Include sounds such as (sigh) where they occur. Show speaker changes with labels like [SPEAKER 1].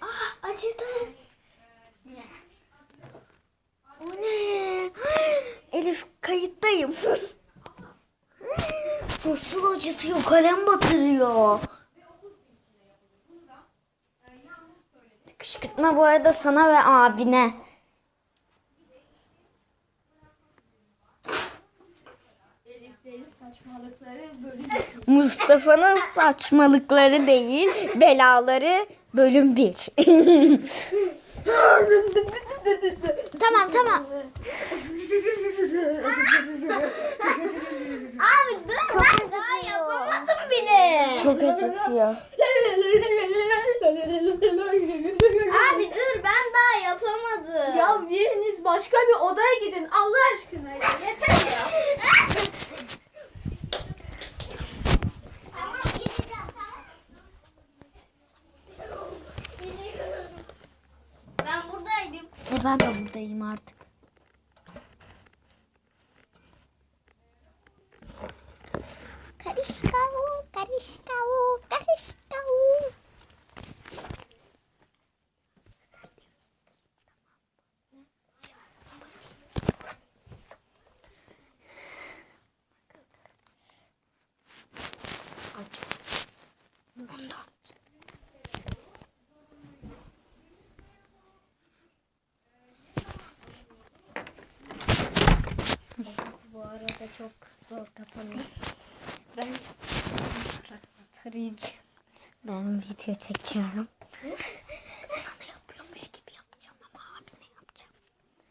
[SPEAKER 1] Aa, acıdı. O ne? Elif kayıttayım. Nasıl acıtıyor? Kalem batırıyor. Kışkırtma bu arada sana ve abine.
[SPEAKER 2] Eliflerin saçmalıkları böyle
[SPEAKER 1] Mustafa'nın saçmalıkları değil, belaları bölüm 1. (laughs) tamam tamam.
[SPEAKER 2] Abi dur ben daha yapamadım bile.
[SPEAKER 1] Çok acıtıyor.
[SPEAKER 2] Abi dur ben daha yapamadım.
[SPEAKER 3] Ya biriniz başka bir odaya gidin Allah aşkına ya.
[SPEAKER 2] Tamam gideceğim tamam. Ben buradaydım.
[SPEAKER 1] E ben de buradayım artık. Arada çok zor kapanıyor. Ben tarayacağım. Ben video çekiyorum.